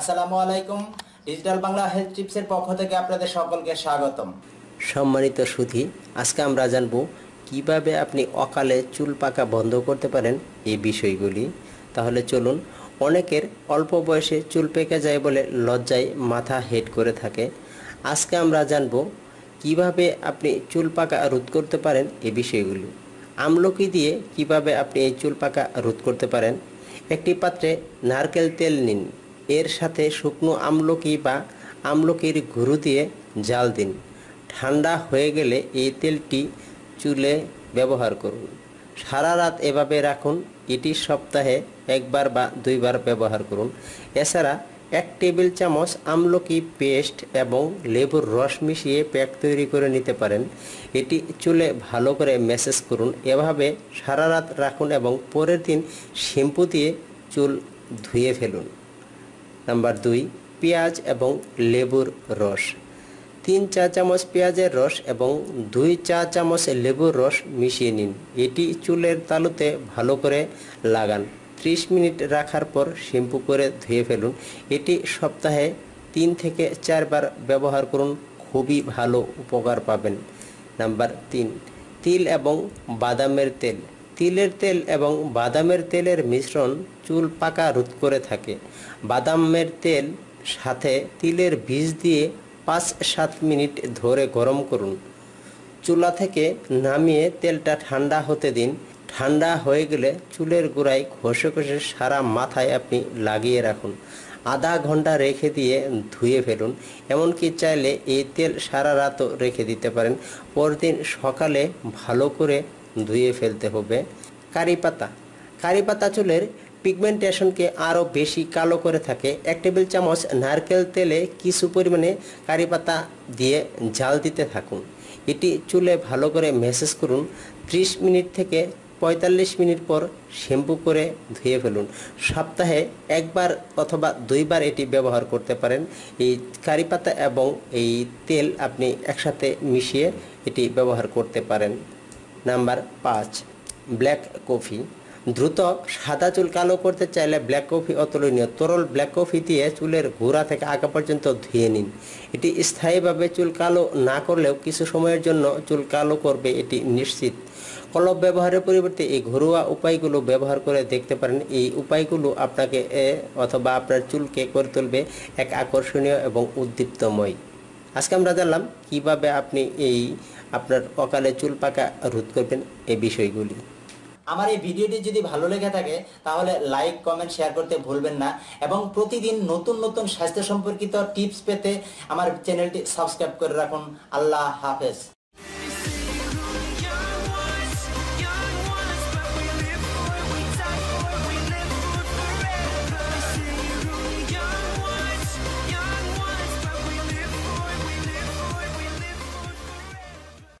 আসসালামু আলাইকুম digital Bangla health টিপসের পক্ষ থেকে আপনাদের সকলকে স্বাগতম। সম্মানিত সুধি, আজকে আমরা জানব কীভাবে আপনি অকালে চুল পাকা বন্ধ করতে পারেন এই বিষয়গুলি। তাহলে চলুন, অনেকের অল্প বয়সে চুল পেকে যায় বলে লজ্জায় মাথা হেড করে থাকে। আজকে আমরা জানব কীভাবে আপনি চুল পাকা রোধ করতে পারেন এই বিষয়গুলি। আমলকি দিয়ে কীভাবে আপনি এই চুল পাকা রোধ করতে পারেন। একটি পাত্রে নারকেল তেল নিন। এর সাথে শুকনো আমলকি বা আমলকির গুঁড়ো দিয়ে জাল দিন। ঠান্ডা হয়ে গেলে এই তেলটি চুলে ব্যবহার করুন। সারা রাত এভাবে রাখুন। এটি সপ্তাহে একবার বা দুইবার ব্যবহার করুন। এছাড়া এক টেবিল চামচ আমলকি পেস্ট এবং লেবুর রস মিশিয়ে প্যাক তৈরি করে নিতে পারেন। এটি চুলে ভালো করে ম্যাসেজ করুন। এভাবে সারা রাত রাখুন এবং পরের দিন শ্যাম্পু দিয়ে চুল ধুয়ে ফেলুন। নাম্বার দুই, পেঁয়াজ এবং লেবুর রস। তিন চা চামচ পেঁয়াজের রস এবং দুই চা চামচ লেবুর রস মিশিয়ে নিন। এটি চুলের তালুতে ভালো করে লাগান। ত্রিশ মিনিট রাখার পর শ্যাম্পু করে ধুয়ে ফেলুন। এটি সপ্তাহে তিন থেকে চারবার ব্যবহার করুন। খুবই ভালো উপকার পাবেন। নাম্বার তিন, তিল এবং বাদামের তেল। তিলের তেল এবং বাদামের তেলের মিশ্রণ চুল পাকা রোধ করে থাকে। বাদামের তেল সাথে তিলের বীজ দিয়ে পাঁচ সাত মিনিট ধরে গরম করুন। চুলা থেকে নামিয়ে তেলটা ঠান্ডা হতে দিন। ঠান্ডা হয়ে গেলে চুলের গোড়ায় ঘষে ঘষে সারা মাথায় আপনি লাগিয়ে রাখুন। আধা ঘণ্টা রেখে দিয়ে ধুয়ে ফেলুন। এমনকি চাইলে এই তেল সারা রাতও রেখে দিতে পারেন। পরদিন সকালে ভালো করে ধুয়ে ফেলতে হবে। কারি পাতা। কারি পাতা চুলের পিগমেন্টেশনকে আরও বেশি কালো করে থাকে। এক টেবিল চামচ নারকেল তেলে কিছু পরিমাণে কারি পাতা দিয়ে জাল দিতে থাকুন। এটি চুলে ভালো করে ম্যাসেজ করুন। 30 মিনিট থেকে পঁয়তাল্লিশ মিনিট পর শ্যাম্পু করে ধুয়ে ফেলুন। সপ্তাহে একবার অথবা দুইবার এটি ব্যবহার করতে পারেন। এই কারি পাতা এবং এই তেল আপনি একসাথে মিশিয়ে এটি ব্যবহার করতে পারেন। নাম্বার পাঁচ, ব্ল্যাক কফি। দ্রুত সাদা চুল কালো করতে চাইলে ব্ল্যাক কফি অতুলনীয়। তরল ব্ল্যাক কফি দিয়ে চুলের গোড়া থেকে আগা পর্যন্ত ধুয়ে নিন। এটি স্থায়ীভাবে চুল কালো না করলেও কিছু সময়ের জন্য চুল কালো করবে, এটি নিশ্চিত। কলব ব্যবহারের পরিবর্তে এই ঘরোয়া উপায়গুলো ব্যবহার করে দেখতে পারেন। এই উপায়গুলো আপনাকে অথবা আপনার চুলকে করে তুলবে এক আকর্ষণীয় এবং উদ্দীপ্তময়। আজকে আমরা জানলাম কীভাবে আপনি এই আপনার অকালে চুল পাকা রোধ করবেন এই বিষয়গুলি। আমার এই ভিডিওটি যদি ভালো লেগে থাকে, তাহলে লাইক কমেন্ট শেয়ার করতে ভুলবেন না এবং প্রতিদিন নতুন নতুন স্বাস্থ্য সম্পর্কিত টিপস পেতে আমার চ্যানেলটি সাবস্ক্রাইব করে রাখুন। আল্লাহ হাফেজ।